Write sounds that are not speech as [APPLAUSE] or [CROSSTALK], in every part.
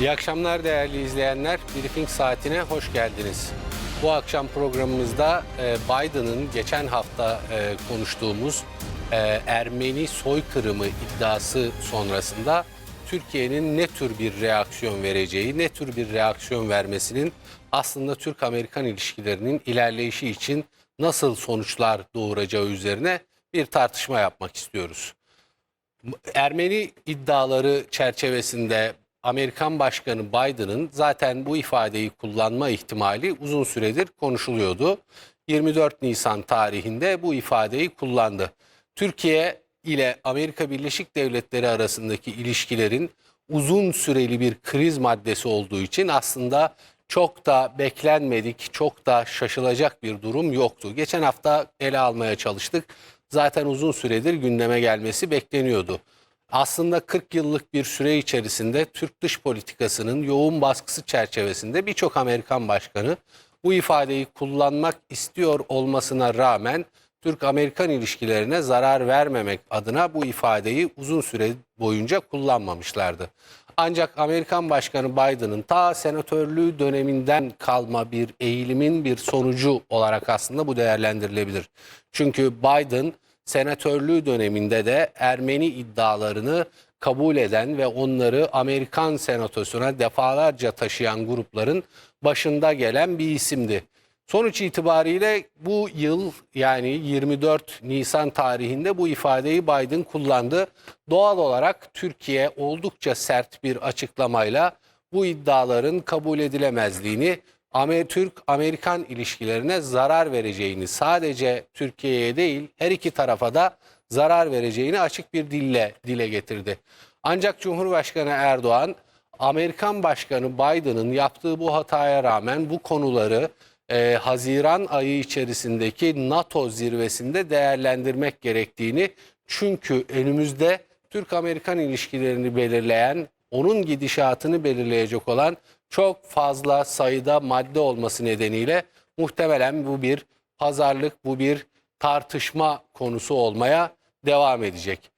İyi akşamlar değerli izleyenler. Briefing saatine hoş geldiniz. Bu akşam programımızda e, Biden'ın geçen hafta e, konuştuğumuz e, Ermeni soykırımı iddiası sonrasında Türkiye'nin ne tür bir reaksiyon vereceği, ne tür bir reaksiyon vermesinin aslında Türk-Amerikan ilişkilerinin ilerleyişi için nasıl sonuçlar doğuracağı üzerine bir tartışma yapmak istiyoruz. Ermeni iddiaları çerçevesinde Amerikan Başkanı Biden'ın zaten bu ifadeyi kullanma ihtimali uzun süredir konuşuluyordu. 24 Nisan tarihinde bu ifadeyi kullandı. Türkiye ile Amerika Birleşik Devletleri arasındaki ilişkilerin uzun süreli bir kriz maddesi olduğu için aslında çok da beklenmedik, çok da şaşılacak bir durum yoktu. Geçen hafta ele almaya çalıştık. Zaten uzun süredir gündeme gelmesi bekleniyordu. Aslında 40 yıllık bir süre içerisinde Türk dış politikasının yoğun baskısı çerçevesinde birçok Amerikan başkanı bu ifadeyi kullanmak istiyor olmasına rağmen Türk-Amerikan ilişkilerine zarar vermemek adına bu ifadeyi uzun süre boyunca kullanmamışlardı. Ancak Amerikan Başkanı Biden'ın ta senatörlüğü döneminden kalma bir eğilimin bir sonucu olarak aslında bu değerlendirilebilir. Çünkü Biden senatörlüğü döneminde de Ermeni iddialarını kabul eden ve onları Amerikan senatosuna defalarca taşıyan grupların başında gelen bir isimdi. Sonuç itibariyle bu yıl yani 24 Nisan tarihinde bu ifadeyi Biden kullandı. Doğal olarak Türkiye oldukça sert bir açıklamayla bu iddiaların kabul edilemezliğini Türk-Amerikan ilişkilerine zarar vereceğini sadece Türkiye'ye değil her iki tarafa da zarar vereceğini açık bir dille dile getirdi. Ancak Cumhurbaşkanı Erdoğan Amerikan Başkanı Biden'ın yaptığı bu hataya rağmen bu konuları e, Haziran ayı içerisindeki NATO zirvesinde değerlendirmek gerektiğini çünkü önümüzde Türk-Amerikan ilişkilerini belirleyen, onun gidişatını belirleyecek olan çok fazla sayıda madde olması nedeniyle muhtemelen bu bir pazarlık, bu bir tartışma konusu olmaya devam edecek.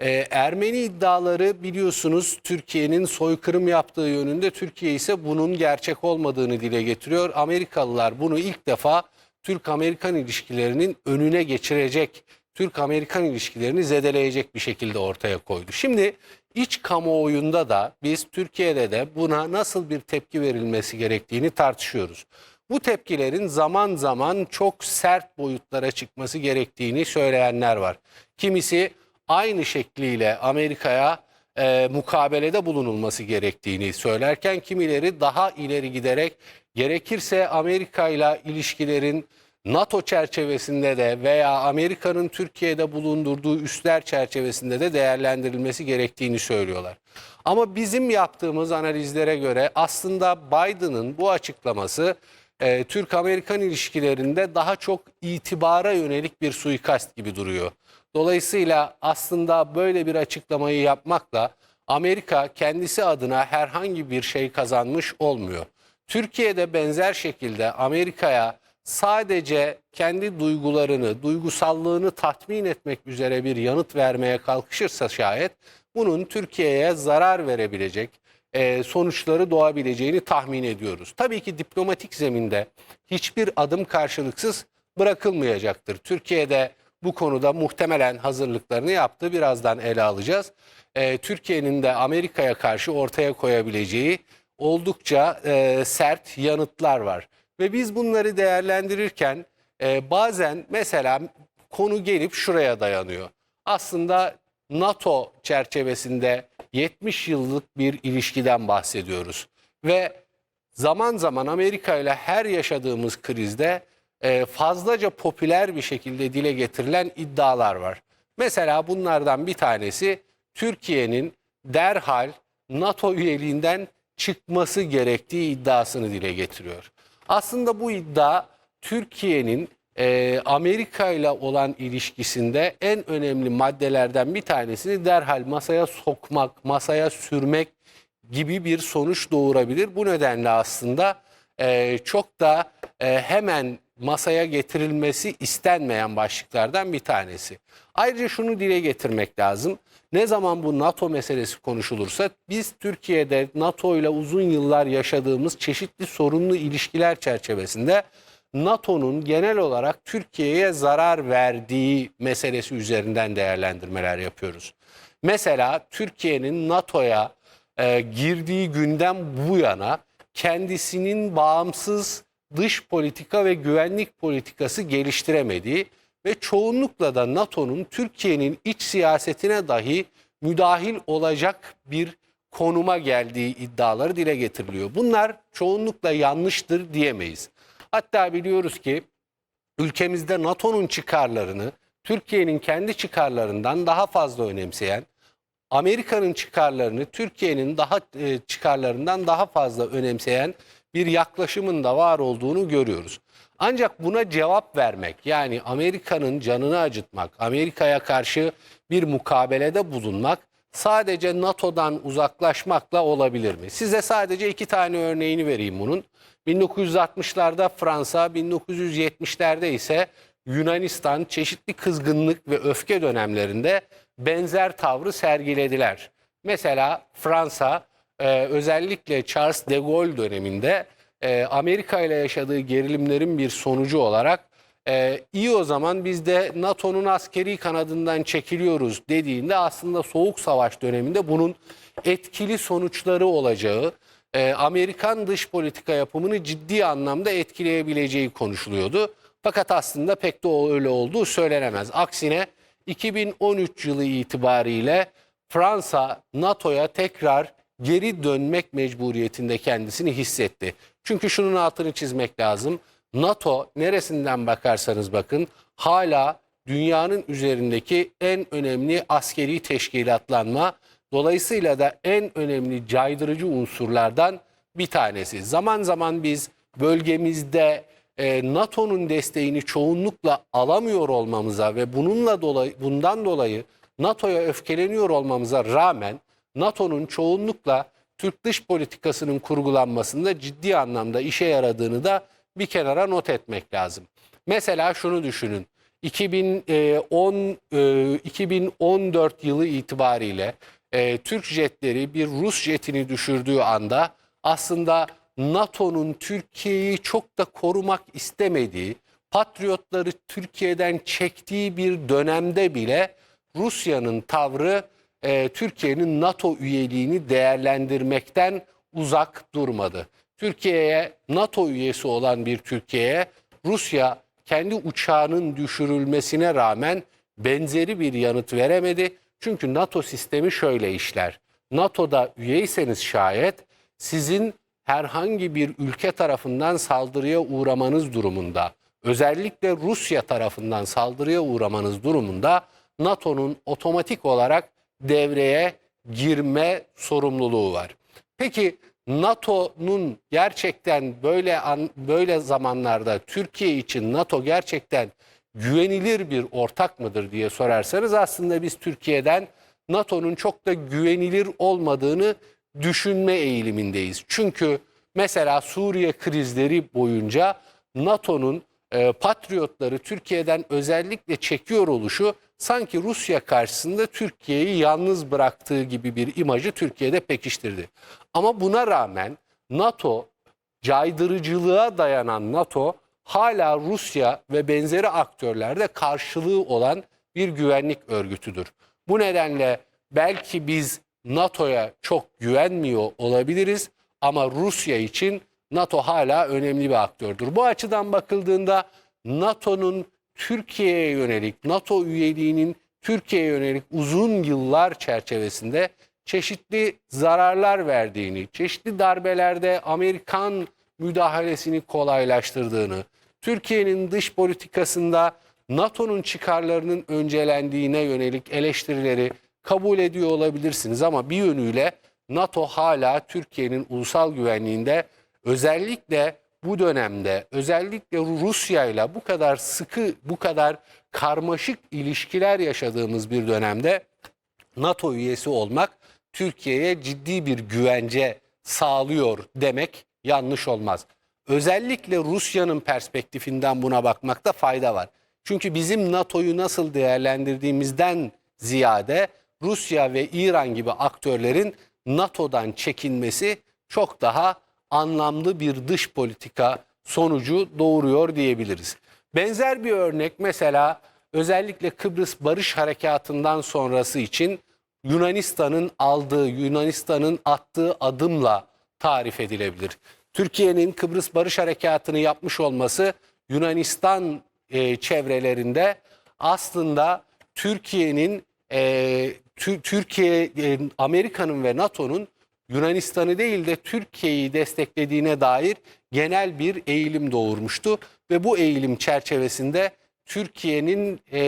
Ee, Ermeni iddiaları biliyorsunuz Türkiye'nin soykırım yaptığı yönünde Türkiye ise bunun gerçek olmadığını dile getiriyor. Amerikalılar bunu ilk defa Türk-Amerikan ilişkilerinin önüne geçirecek, Türk-Amerikan ilişkilerini zedeleyecek bir şekilde ortaya koydu. Şimdi iç kamuoyunda da biz Türkiye'de de buna nasıl bir tepki verilmesi gerektiğini tartışıyoruz. Bu tepkilerin zaman zaman çok sert boyutlara çıkması gerektiğini söyleyenler var. Kimisi aynı şekliyle Amerika'ya e, mukabelede bulunulması gerektiğini söylerken kimileri daha ileri giderek gerekirse Amerika ile ilişkilerin NATO çerçevesinde de veya Amerika'nın Türkiye'de bulundurduğu üsler çerçevesinde de değerlendirilmesi gerektiğini söylüyorlar. Ama bizim yaptığımız analizlere göre aslında Biden'ın bu açıklaması e, Türk-Amerikan ilişkilerinde daha çok itibara yönelik bir suikast gibi duruyor. Dolayısıyla aslında böyle bir açıklamayı yapmakla Amerika kendisi adına herhangi bir şey kazanmış olmuyor. Türkiye'de benzer şekilde Amerika'ya sadece kendi duygularını, duygusallığını tatmin etmek üzere bir yanıt vermeye kalkışırsa şayet bunun Türkiye'ye zarar verebilecek e, sonuçları doğabileceğini tahmin ediyoruz. Tabii ki diplomatik zeminde hiçbir adım karşılıksız bırakılmayacaktır. Türkiye'de bu konuda muhtemelen hazırlıklarını yaptı. Birazdan ele alacağız. E, Türkiye'nin de Amerika'ya karşı ortaya koyabileceği oldukça e, sert yanıtlar var. Ve biz bunları değerlendirirken e, bazen mesela konu gelip şuraya dayanıyor. Aslında NATO çerçevesinde 70 yıllık bir ilişkiden bahsediyoruz. Ve zaman zaman Amerika ile her yaşadığımız krizde e, fazlaca popüler bir şekilde dile getirilen iddialar var. Mesela bunlardan bir tanesi Türkiye'nin derhal NATO üyeliğinden çıkması gerektiği iddiasını dile getiriyor. Aslında bu iddia Türkiye'nin e, Amerika ile olan ilişkisinde en önemli maddelerden bir tanesini derhal masaya sokmak, masaya sürmek gibi bir sonuç doğurabilir. Bu nedenle aslında e, çok da e, hemen masaya getirilmesi istenmeyen başlıklardan bir tanesi. Ayrıca şunu dile getirmek lazım. Ne zaman bu NATO meselesi konuşulursa biz Türkiye'de NATO ile uzun yıllar yaşadığımız çeşitli sorunlu ilişkiler çerçevesinde NATO'nun genel olarak Türkiye'ye zarar verdiği meselesi üzerinden değerlendirmeler yapıyoruz. Mesela Türkiye'nin NATO'ya e, girdiği günden bu yana kendisinin bağımsız dış politika ve güvenlik politikası geliştiremediği ve çoğunlukla da NATO'nun Türkiye'nin iç siyasetine dahi müdahil olacak bir konuma geldiği iddiaları dile getiriliyor. Bunlar çoğunlukla yanlıştır diyemeyiz. Hatta biliyoruz ki ülkemizde NATO'nun çıkarlarını Türkiye'nin kendi çıkarlarından daha fazla önemseyen, Amerika'nın çıkarlarını Türkiye'nin daha e, çıkarlarından daha fazla önemseyen bir yaklaşımın da var olduğunu görüyoruz. Ancak buna cevap vermek yani Amerika'nın canını acıtmak, Amerika'ya karşı bir mukabelede bulunmak sadece NATO'dan uzaklaşmakla olabilir mi? Size sadece iki tane örneğini vereyim bunun. 1960'larda Fransa, 1970'lerde ise Yunanistan çeşitli kızgınlık ve öfke dönemlerinde benzer tavrı sergilediler. Mesela Fransa e, özellikle Charles de Gaulle döneminde e, Amerika ile yaşadığı gerilimlerin bir sonucu olarak e, iyi o zaman biz de NATO'nun askeri kanadından çekiliyoruz dediğinde aslında Soğuk Savaş döneminde bunun etkili sonuçları olacağı, e, Amerikan dış politika yapımını ciddi anlamda etkileyebileceği konuşuluyordu. Fakat aslında pek de öyle olduğu söylenemez. Aksine 2013 yılı itibariyle Fransa NATO'ya tekrar geri dönmek mecburiyetinde kendisini hissetti. Çünkü şunun altını çizmek lazım. NATO neresinden bakarsanız bakın hala dünyanın üzerindeki en önemli askeri teşkilatlanma dolayısıyla da en önemli caydırıcı unsurlardan bir tanesi. Zaman zaman biz bölgemizde e, NATO'nun desteğini çoğunlukla alamıyor olmamıza ve bununla dolayı bundan dolayı NATO'ya öfkeleniyor olmamıza rağmen NATO'nun çoğunlukla Türk dış politikasının kurgulanmasında ciddi anlamda işe yaradığını da bir kenara not etmek lazım. Mesela şunu düşünün. 2010 e, 2014 yılı itibariyle e, Türk jetleri bir Rus jetini düşürdüğü anda aslında NATO'nun Türkiye'yi çok da korumak istemediği, Patriotları Türkiye'den çektiği bir dönemde bile Rusya'nın tavrı e, Türkiye'nin NATO üyeliğini değerlendirmekten uzak durmadı. Türkiye'ye NATO üyesi olan bir Türkiye'ye Rusya kendi uçağının düşürülmesine rağmen benzeri bir yanıt veremedi. Çünkü NATO sistemi şöyle işler. NATO'da üyeyseniz şayet sizin herhangi bir ülke tarafından saldırıya uğramanız durumunda, özellikle Rusya tarafından saldırıya uğramanız durumunda NATO'nun otomatik olarak devreye girme sorumluluğu var. Peki NATO'nun gerçekten böyle an, böyle zamanlarda Türkiye için NATO gerçekten güvenilir bir ortak mıdır diye sorarsanız aslında biz Türkiye'den NATO'nun çok da güvenilir olmadığını düşünme eğilimindeyiz. Çünkü mesela Suriye krizleri boyunca NATO'nun e, patriotları Türkiye'den özellikle çekiyor oluşu sanki Rusya karşısında Türkiye'yi yalnız bıraktığı gibi bir imajı Türkiye'de pekiştirdi. Ama buna rağmen NATO caydırıcılığa dayanan NATO hala Rusya ve benzeri aktörlerde karşılığı olan bir güvenlik örgütüdür. Bu nedenle belki biz NATO'ya çok güvenmiyor olabiliriz ama Rusya için NATO hala önemli bir aktördür. Bu açıdan bakıldığında NATO'nun Türkiye'ye yönelik, NATO üyeliğinin Türkiye'ye yönelik uzun yıllar çerçevesinde çeşitli zararlar verdiğini, çeşitli darbelerde Amerikan müdahalesini kolaylaştırdığını, Türkiye'nin dış politikasında NATO'nun çıkarlarının öncelendiğine yönelik eleştirileri kabul ediyor olabilirsiniz. Ama bir yönüyle NATO hala Türkiye'nin ulusal güvenliğinde özellikle bu dönemde özellikle Rusya ile bu kadar sıkı, bu kadar karmaşık ilişkiler yaşadığımız bir dönemde NATO üyesi olmak Türkiye'ye ciddi bir güvence sağlıyor demek yanlış olmaz. özellikle Rusya'nın perspektifinden buna bakmakta fayda var. Çünkü bizim NATO'yu nasıl değerlendirdiğimizden ziyade Rusya ve İran gibi aktörlerin NATO'dan çekinmesi çok daha anlamlı bir dış politika sonucu doğuruyor diyebiliriz. Benzer bir örnek mesela özellikle Kıbrıs Barış Harekatı'ndan sonrası için Yunanistan'ın aldığı, Yunanistan'ın attığı adımla tarif edilebilir. Türkiye'nin Kıbrıs Barış Harekatı'nı yapmış olması Yunanistan e, çevrelerinde aslında Türkiye'nin e, Tü- Türkiye, e, Amerika'nın ve NATO'nun Yunanistan'ı değil de Türkiye'yi desteklediğine dair genel bir eğilim doğurmuştu ve bu eğilim çerçevesinde Türkiye'nin e,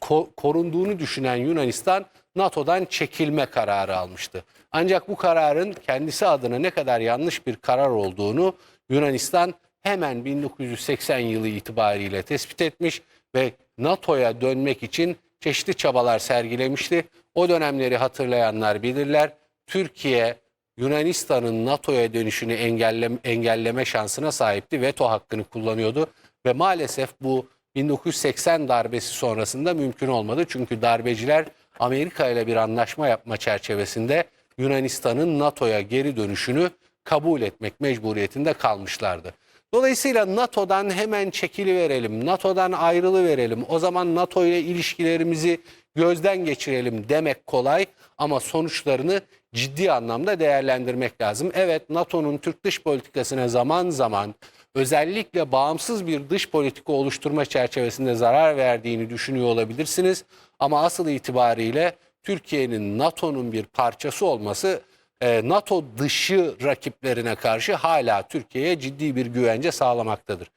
ko- korunduğunu düşünen Yunanistan NATO'dan çekilme kararı almıştı. Ancak bu kararın kendisi adına ne kadar yanlış bir karar olduğunu Yunanistan hemen 1980 yılı itibariyle tespit etmiş ve NATO'ya dönmek için çeşitli çabalar sergilemişti. O dönemleri hatırlayanlar bilirler. Türkiye Yunanistan'ın NATO'ya dönüşünü engelleme, engelleme şansına sahipti. Veto hakkını kullanıyordu ve maalesef bu 1980 darbesi sonrasında mümkün olmadı. Çünkü darbeciler Amerika ile bir anlaşma yapma çerçevesinde Yunanistan'ın NATO'ya geri dönüşünü kabul etmek mecburiyetinde kalmışlardı. Dolayısıyla NATO'dan hemen çekili verelim, NATO'dan ayrılı verelim. O zaman NATO ile ilişkilerimizi gözden geçirelim demek kolay ama sonuçlarını ciddi anlamda değerlendirmek lazım. Evet NATO'nun Türk dış politikasına zaman zaman özellikle bağımsız bir dış politika oluşturma çerçevesinde zarar verdiğini düşünüyor olabilirsiniz. Ama asıl itibariyle Türkiye'nin NATO'nun bir parçası olması e, NATO dışı rakiplerine karşı hala Türkiye'ye ciddi bir güvence sağlamaktadır.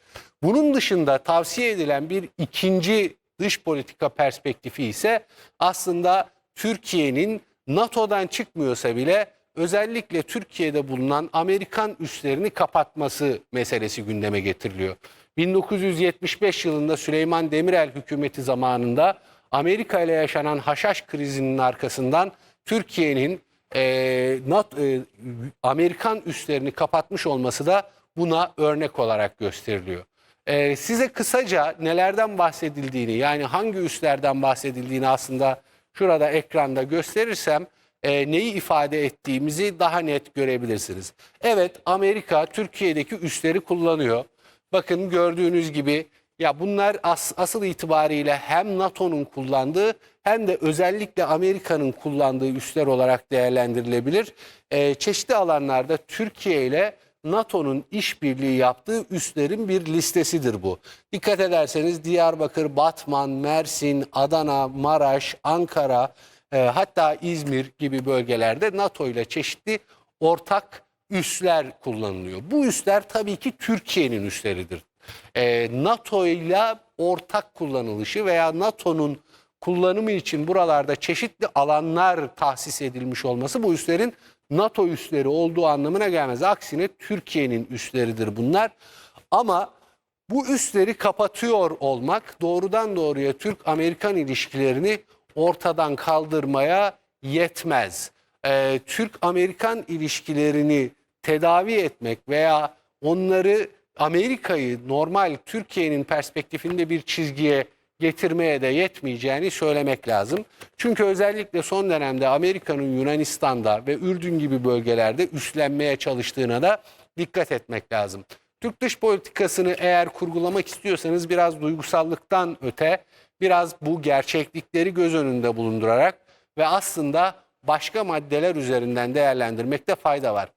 Bunun dışında tavsiye edilen bir ikinci dış politika perspektifi ise aslında Türkiye'nin NATO'dan çıkmıyorsa bile özellikle Türkiye'de bulunan Amerikan üslerini kapatması meselesi gündeme getiriliyor. 1975 yılında Süleyman Demirel hükümeti zamanında Amerika ile yaşanan haşhaş krizinin arkasından Türkiye'nin e, NATO, e, Amerikan üslerini kapatmış olması da buna örnek olarak gösteriliyor. E, size kısaca nelerden bahsedildiğini yani hangi üslerden bahsedildiğini aslında şurada ekranda gösterirsem e, neyi ifade ettiğimizi daha net görebilirsiniz. Evet Amerika Türkiye'deki üsleri kullanıyor. Bakın gördüğünüz gibi ya bunlar as- asıl itibariyle hem NATO'nun kullandığı hem de özellikle Amerika'nın kullandığı üsler olarak değerlendirilebilir. Ee, çeşitli alanlarda Türkiye ile NATO'nun işbirliği yaptığı üslerin bir listesidir bu. Dikkat ederseniz Diyarbakır, Batman, Mersin, Adana, Maraş, Ankara e, hatta İzmir gibi bölgelerde NATO ile çeşitli ortak üsler kullanılıyor. Bu üsler tabii ki Türkiye'nin üsleridir. Ee, NATO ile ortak kullanılışı veya NATO'nun kullanımı için buralarda çeşitli alanlar tahsis edilmiş olması bu üslerin NATO üsleri olduğu anlamına gelmez. Aksine Türkiye'nin üsleridir bunlar. Ama bu üsleri kapatıyor olmak doğrudan doğruya Türk-Amerikan ilişkilerini ortadan kaldırmaya yetmez. Ee, Türk-Amerikan ilişkilerini tedavi etmek veya onları Amerika'yı normal Türkiye'nin perspektifinde bir çizgiye getirmeye de yetmeyeceğini söylemek lazım. Çünkü özellikle son dönemde Amerika'nın Yunanistan'da ve Ürdün gibi bölgelerde üstlenmeye çalıştığına da dikkat etmek lazım. Türk dış politikasını eğer kurgulamak istiyorsanız biraz duygusallıktan öte biraz bu gerçeklikleri göz önünde bulundurarak ve aslında başka maddeler üzerinden değerlendirmekte fayda var.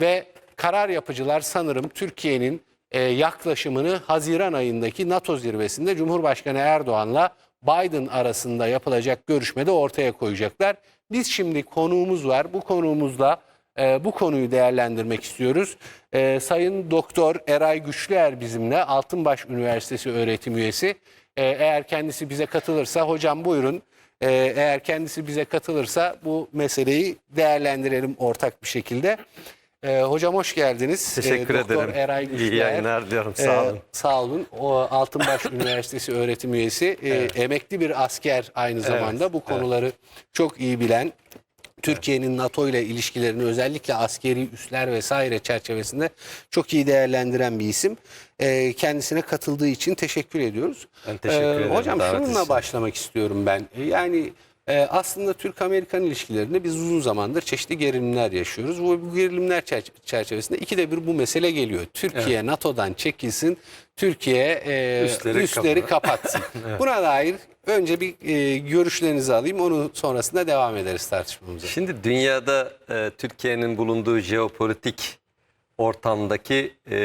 Ve karar yapıcılar sanırım Türkiye'nin yaklaşımını Haziran ayındaki NATO zirvesinde Cumhurbaşkanı Erdoğan'la Biden arasında yapılacak görüşmede ortaya koyacaklar. Biz şimdi konuğumuz var. Bu konuğumuzla e, bu konuyu değerlendirmek istiyoruz. E, Sayın Doktor Eray Güçlüer bizimle Altınbaş Üniversitesi öğretim üyesi. E, eğer kendisi bize katılırsa hocam buyurun. E, eğer kendisi bize katılırsa bu meseleyi değerlendirelim ortak bir şekilde. E, hocam hoş geldiniz. Teşekkür E, Doktor ederim. Eray İyi Güçlüer. yayınlar diliyorum. Sağ Ee, olun. sağ olun. O Altınbaş [LAUGHS] Üniversitesi öğretim üyesi, Ee, emekli bir asker aynı zamanda. Bu konuları çok iyi bilen, Türkiye'nin NATO ile ilişkilerini özellikle askeri üsler vesaire çerçevesinde çok iyi değerlendiren bir isim. Ee, kendisine katıldığı için teşekkür ediyoruz. Ee, Ben teşekkür ederim Hocam şununla için. başlamak istiyorum ben. Ee, Yani e, aslında Türk-Amerikan ilişkilerinde biz uzun zamandır çeşitli gerilimler yaşıyoruz. Bu, bu gerilimler çer- çerçevesinde ikide bir bu mesele geliyor. Türkiye NATO'dan çekilsin, Türkiye e, Üstleri üstleri, kapa- kapatsın. [LAUGHS] Buna dair önce bir e, görüşlerinizi alayım. Onun sonrasında devam ederiz tartışmamıza. Şimdi dünyada e, Türkiye'nin bulunduğu jeopolitik ortamdaki e,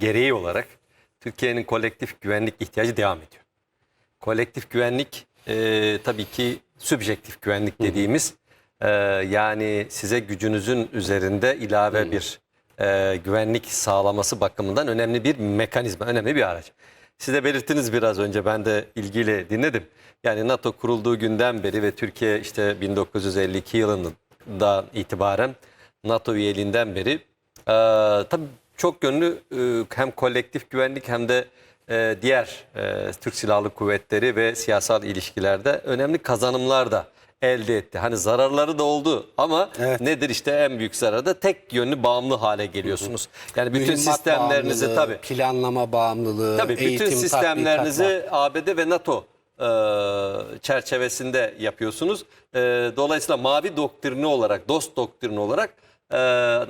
gereği olarak Türkiye'nin kolektif güvenlik ihtiyacı devam ediyor. Kolektif güvenlik e, tabii ki sübjektif güvenlik dediğimiz e, yani size gücünüzün üzerinde ilave bir e, güvenlik sağlaması bakımından önemli bir mekanizma, önemli bir araç. Siz de belirttiniz biraz önce ben de ilgiyle dinledim. Yani NATO kurulduğu günden beri ve Türkiye işte 1952 yılından itibaren NATO üyeliğinden beri e, tabii çok yönlü e, hem kolektif güvenlik hem de e, diğer e, Türk Silahlı Kuvvetleri ve siyasal ilişkilerde önemli kazanımlar da elde etti. Hani zararları da oldu ama Evet. nedir işte en büyük zararı da tek yönlü bağımlı hale geliyorsunuz. Yani bütün Mühimmat sistemlerinizi tabii planlama bağımlılığı, Tabii bütün eğitim, sistemlerinizi tatbikatlar. ABD ve NATO e, çerçevesinde yapıyorsunuz. E, dolayısıyla mavi doktrini olarak, dost doktrini olarak e,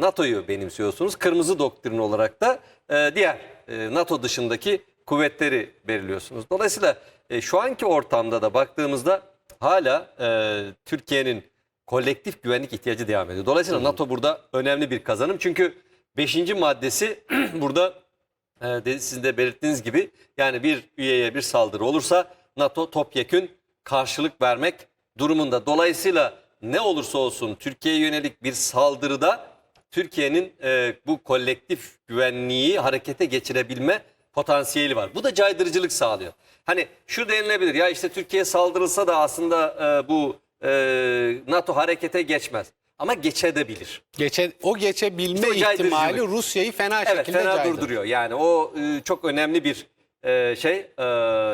NATO'yu benimsiyorsunuz. Kırmızı doktrin olarak da e, diğer e, NATO dışındaki kuvvetleri belirliyorsunuz. Dolayısıyla e, şu anki ortamda da baktığımızda hala e, Türkiye'nin kolektif güvenlik ihtiyacı devam ediyor. Dolayısıyla NATO burada önemli bir kazanım. Çünkü 5. maddesi [CLEARS THROAT] burada e, sizin de belirttiğiniz gibi yani bir üyeye bir saldırı olursa NATO topyekün karşılık vermek durumunda. Dolayısıyla ne olursa olsun Türkiye'ye yönelik bir saldırıda Türkiye'nin e, bu kolektif güvenliği harekete geçirebilme potansiyeli var. Bu da caydırıcılık sağlıyor. Hani şu denilebilir ya işte Türkiye saldırılsa da aslında e, bu e, NATO harekete geçmez. Ama geçebilir. Geçe, o geçebilme İşte ihtimali Rusya'yı fena Evet şekilde fena caydırır. durduruyor. Yani o e, çok önemli bir e, şey e,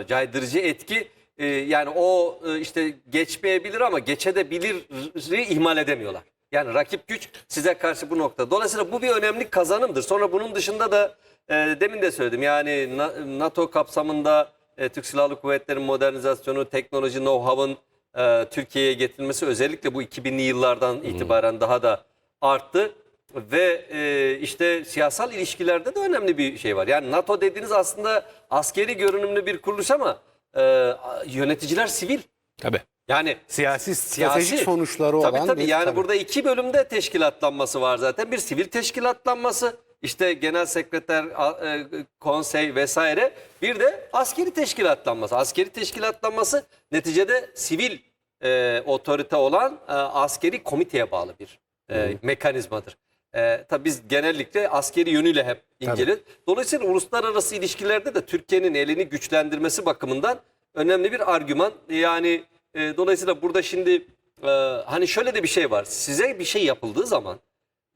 caydırıcı etki. E, yani o e, işte geçmeyebilir ama geçebilir'i ihmal edemiyorlar. Yani rakip güç size karşı bu nokta. Dolayısıyla bu bir önemli kazanımdır. Sonra bunun dışında da e, demin de söyledim. Yani Na- NATO kapsamında e, Türk Silahlı Kuvvetleri'nin modernizasyonu, teknoloji know-how'ın e, Türkiye'ye getirilmesi özellikle bu 2000'li yıllardan itibaren daha da arttı. Ve e, işte siyasal ilişkilerde de önemli bir şey var. Yani NATO dediğiniz aslında askeri görünümlü bir kuruluş ama e, yöneticiler sivil. Tabii. Yani Siyasi, stratejik sonuçları tabii, olan tabii. bir... Yani tabii. burada iki bölümde teşkilatlanması var zaten. Bir sivil teşkilatlanması, işte genel sekreter, e, konsey vesaire. Bir de askeri teşkilatlanması. Askeri teşkilatlanması neticede sivil e, otorite olan e, askeri komiteye bağlı bir e, mekanizmadır. E, tabii biz genellikle askeri yönüyle hep inceliyoruz. Dolayısıyla uluslararası ilişkilerde de Türkiye'nin elini güçlendirmesi bakımından önemli bir argüman. Yani e, dolayısıyla burada şimdi e, hani şöyle de bir şey var. Size bir şey yapıldığı zaman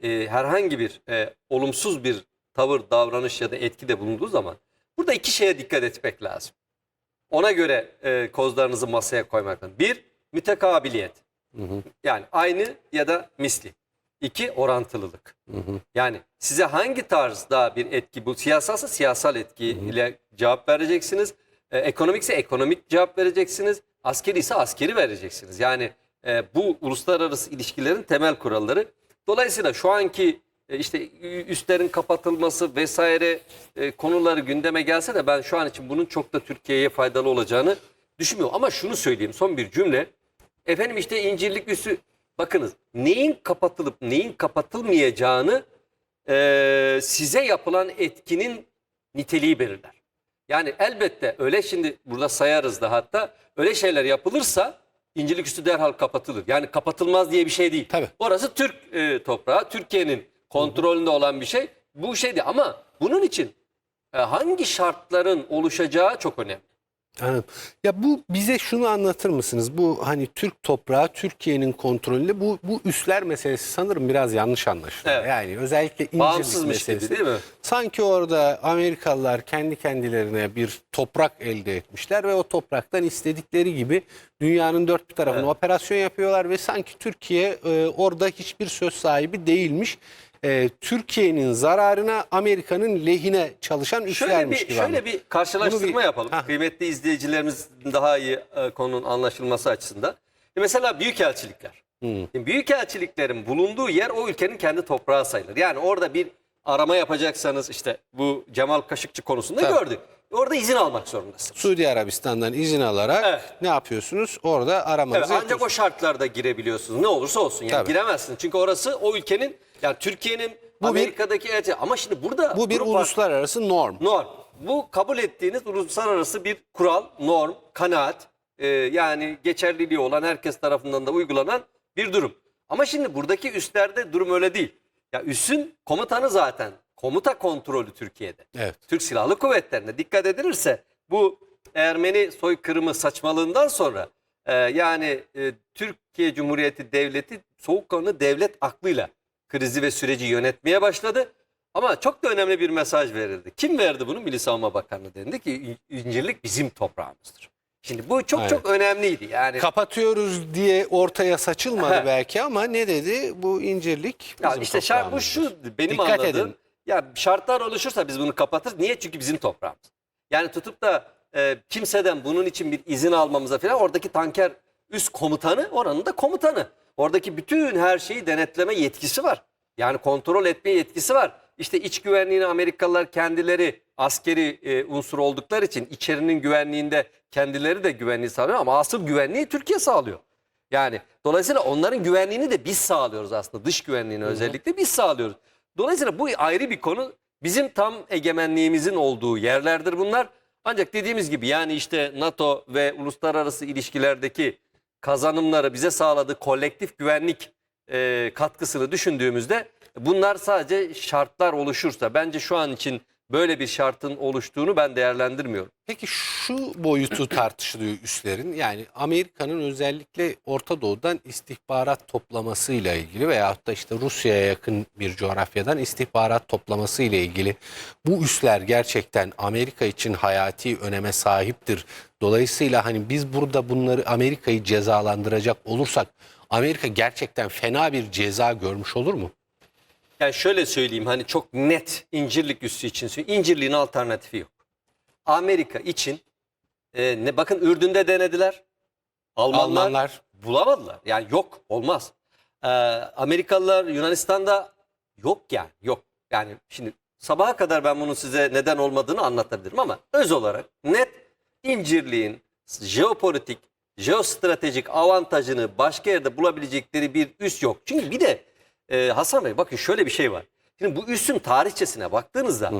e, herhangi bir e, olumsuz bir tavır, davranış ya da etkide bulunduğu zaman burada iki şeye dikkat etmek lazım. Ona göre e, kozlarınızı masaya koymak lazım. Bir, mütekabiliyet. Yani aynı ya da misli. İki, orantılılık. Yani size hangi tarzda bir etki bu siyasalsa siyasal etki ile cevap vereceksiniz. E, ekonomikse ekonomik cevap vereceksiniz. Askeri ise askeri vereceksiniz. Yani e, bu uluslararası ilişkilerin temel kuralları. Dolayısıyla şu anki e, işte üstlerin kapatılması vesaire e, konuları gündeme gelse de ben şu an için bunun çok da Türkiye'ye faydalı olacağını düşünmüyorum. Ama şunu söyleyeyim son bir cümle. Efendim işte incirlik üssü bakınız neyin kapatılıp neyin kapatılmayacağını e, size yapılan etkinin niteliği belirler. Yani elbette öyle şimdi burada sayarız da hatta öyle şeyler yapılırsa incirlik üssü derhal kapatılır. Yani kapatılmaz diye bir şey değil. Tabii. Orası Türk e, toprağı, Türkiye'nin kontrolünde olan bir şey. Bu şeydi ama bunun için e, hangi şartların oluşacağı çok önemli. Anladım. Ya bu bize şunu anlatır mısınız? Bu hani Türk toprağı Türkiye'nin kontrolünde bu bu üsler meselesi sanırım biraz yanlış anlaşılıyor. Evet. Yani özellikle incirlik Bağımsızmış gibi meselesi. değil mi? Sanki orada Amerikalılar kendi kendilerine bir toprak elde etmişler ve o topraktan istedikleri gibi dünyanın dört bir tarafına operasyon yapıyorlar ve sanki Türkiye e, orada hiçbir söz sahibi değilmiş. E, Türkiye'nin zararına Amerika'nın lehine çalışan Şöyle üslermiş bir gibi. şöyle bir karşılaştırma bir- yapalım. Hah. Kıymetli izleyicilerimizin daha iyi e, konunun anlaşılması açısından. E, mesela büyükelçilikler. Şimdi büyükelçiliklerin bulunduğu yer o ülkenin kendi toprağı sayılır. Yani orada bir arama yapacaksanız işte bu Cemal Kaşıkçı konusunda Tabii. gördük. Orada izin almak zorundasınız. Suudi Arabistan'dan izin alarak Evet. ne yapıyorsunuz? Orada aramanızı Evet, ancak o yapıyorsunuz. şartlarda girebiliyorsunuz. Ne olursa olsun. Yani Tabii. giremezsiniz. Çünkü orası o ülkenin yani Türkiye'nin bir- Amerika'daki elçi. Ama şimdi burada Bu bir grup var. uluslararası norm. Norm. Bu kabul ettiğiniz uluslararası bir kural, norm, kanaat. e, yani geçerliliği olan herkes tarafından da uygulanan bir durum. Ama şimdi buradaki üstlerde durum öyle değil. Ya üssün komutanı zaten komuta kontrolü Türkiye'de. Evet. Türk Silahlı Kuvvetleri'ne dikkat edilirse bu Ermeni soykırımı saçmalığından sonra e, yani e, Türkiye Cumhuriyeti Devleti soğukkanlı devlet aklıyla krizi ve süreci yönetmeye başladı. Ama çok da önemli bir mesaj verildi. Kim verdi bunu? Milli Savunma Bakanlığı dendi ki "İn- İncirlik bizim toprağımızdır. Şimdi bu çok Aynen. çok önemliydi. Yani Kapatıyoruz diye ortaya saçılmadı belki ama ne dedi? Bu incirlik Ya bizim işte şart bu şu benim Dikkat anladığım. edin. Ya şartlar oluşursa biz bunu kapatırız. Niye? Çünkü bizim toprağımız. Yani tutup da e, kimseden bunun için bir izin almamıza falan oradaki tanker üst komutanı oranın da komutanı. Oradaki bütün her şeyi denetleme yetkisi var. Yani kontrol etme yetkisi var. İşte iç güvenliğini Amerikalılar kendileri askeri e, unsur oldukları için içerinin güvenliğinde kendileri de güvenliği sağlıyor ama asıl güvenliği Türkiye sağlıyor. Yani dolayısıyla onların güvenliğini de biz sağlıyoruz aslında. Dış güvenliğini özellikle biz sağlıyoruz. Dolayısıyla bu ayrı bir konu. Bizim tam egemenliğimizin olduğu yerlerdir bunlar. Ancak dediğimiz gibi yani işte NATO ve uluslararası ilişkilerdeki kazanımları bize sağladığı kolektif güvenlik e, katkısını düşündüğümüzde bunlar sadece şartlar oluşursa bence şu an için böyle bir şartın oluştuğunu ben değerlendirmiyorum. Peki şu boyutu tartışılıyor üslerin. Yani Amerika'nın özellikle Orta Doğu'dan istihbarat toplamasıyla ilgili veyahut da işte Rusya'ya yakın bir coğrafyadan istihbarat toplaması ile ilgili bu üsler gerçekten Amerika için hayati öneme sahiptir. Dolayısıyla hani biz burada bunları Amerika'yı cezalandıracak olursak Amerika gerçekten fena bir ceza görmüş olur mu? Yani şöyle söyleyeyim hani çok net incirlik üssü için söyleyeyim. İncirliğin alternatifi yok. Amerika için e, ne bakın Ürdün'de denediler. Almanlar, Almanlar bulamadılar. Yani yok olmaz. Ee, Amerikalılar Yunanistan'da yok yani yok. Yani şimdi sabaha kadar ben bunun size neden olmadığını anlatabilirim ama öz olarak net incirliğin jeopolitik, jeostratejik avantajını başka yerde bulabilecekleri bir üs yok. Çünkü bir de e, Hasan Bey bakın şöyle bir şey var. Şimdi bu üssün tarihçesine baktığınızda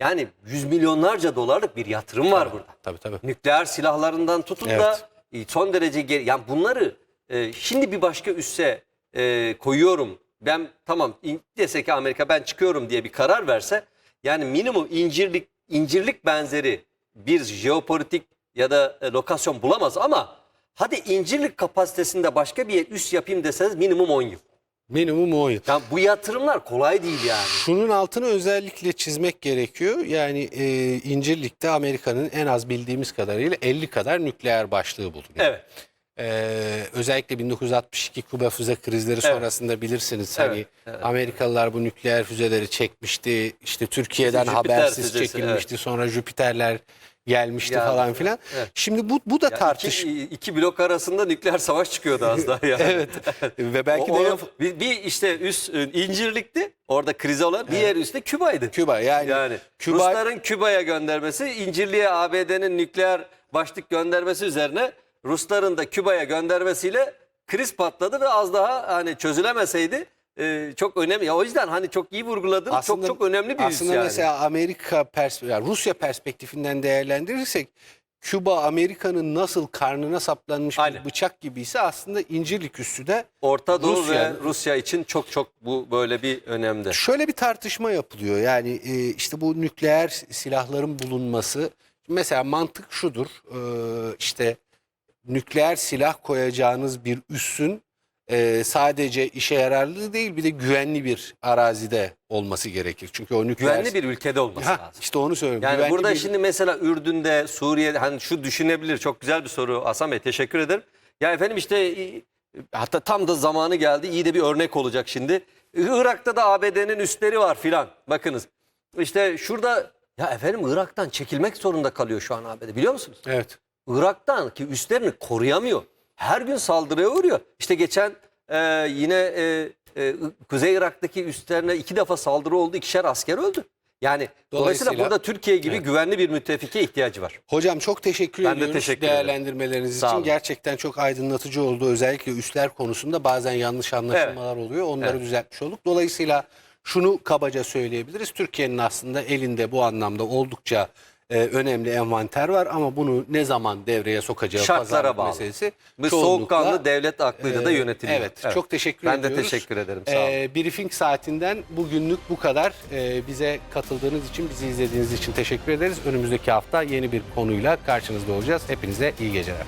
yani yüz milyonlarca dolarlık bir yatırım var burada tabii tabii. nükleer silahlarından tutun Evet. da e, son derece geri, yani bunları e, şimdi bir başka üsse e, koyuyorum. Ben tamam dese ki Amerika ben çıkıyorum diye bir karar verse yani minimum incirlik incirlik benzeri bir jeopolitik ya da e, lokasyon bulamaz ama hadi incirlik kapasitesinde başka bir üs yapayım deseniz minimum 10 yıl. Minimum 10 yıl. Yani bu yatırımlar kolay değil yani. Şunun altını özellikle çizmek gerekiyor. Yani e, İncirlik'te Amerika'nın en az bildiğimiz kadarıyla 50 kadar nükleer başlığı bulunuyor. Evet. E, özellikle 1962 Kuba füze krizleri sonrasında bilirsiniz hani Evet, evet. Amerikalılar bu nükleer füzeleri çekmişti. İşte Türkiye'den Jüpiter habersiz füzesi, çekilmişti. Sonra Jüpiterler gelmişti Geldi, falan filan. evet. Şimdi bu bu da Ya tartış. iki, iki blok arasında nükleer savaş çıkıyordu az daha yani. [LAUGHS] Evet. Ve belki O- de o- bir, bir işte üst e, incirlikti. Orada krize olan diğer üst de Küba'ydı. Küba yani, Yani Küba Rusların Küba'ya göndermesi, İncirli'ye ABD'nin nükleer başlık göndermesi üzerine Rusların da Küba'ya göndermesiyle kriz patladı ve az daha hani çözülemeseydi e, çok önemli. Ya o yüzden hani çok iyi vurguladın. çok çok önemli bir Aslında yani. mesela Amerika pers yani Rusya perspektifinden değerlendirirsek Küba Amerika'nın nasıl karnına saplanmış Aynen. bir bıçak gibiyse aslında İncirlik üssü de Orta Doğu Rusya- ve Rusya için çok çok bu böyle bir önemde. şöyle bir tartışma yapılıyor. Yani e, işte bu nükleer silahların bulunması mesela mantık şudur. e, işte nükleer silah koyacağınız bir üssün e, sadece işe yararlı değil bir de güvenli bir arazide olması gerekir. Çünkü o nükleer... Güvenli bir ülkede olması Ha, lazım. işte onu söylüyorum. Yani Güvenli burada bir- şimdi mesela Ürdün'de, Suriye'de hani şu düşünebilir. Çok güzel bir soru Hasan Bey. Teşekkür ederim. Ya efendim işte hatta tam da zamanı geldi. İyi de bir örnek olacak şimdi. Irak'ta da ABD'nin üstleri var filan. Bakınız. İşte şurada ya efendim Irak'tan çekilmek zorunda kalıyor şu an ABD biliyor musunuz? Evet. Irak'tan ki üstlerini koruyamıyor. Her gün saldırıya uğruyor. İşte geçen e, yine e, e, Kuzey Irak'taki üstlerine iki defa saldırı oldu. ikişer asker öldü. Yani dolayısıyla, Dolayısıyla- burada Türkiye gibi güvenli bir müttefike ihtiyacı var. Hocam çok teşekkür Ben de ediyoruz teşekkür ederim. değerlendirmeleriniz Sağ için. Gerçekten çok aydınlatıcı oldu. Özellikle üsler konusunda bazen yanlış anlaşılmalar oluyor. Onları Evet. düzeltmiş olduk. Dolayısıyla şunu kabaca söyleyebiliriz. Türkiye'nin aslında elinde bu anlamda oldukça e, önemli envanter var ama bunu ne zaman devreye sokacağı Şartlara bağlı. meselesi. Ve çoğunlukla, soğukkanlı devlet aklıyla da e, yönetiliyor. Evet, çok teşekkür ben ediyoruz. de teşekkür ederim. Sağ olun. Ee, briefing saatinden bugünlük bu kadar. Ee, bize katıldığınız için, bizi izlediğiniz için teşekkür ederiz. Önümüzdeki hafta yeni bir konuyla karşınızda olacağız. Hepinize iyi geceler.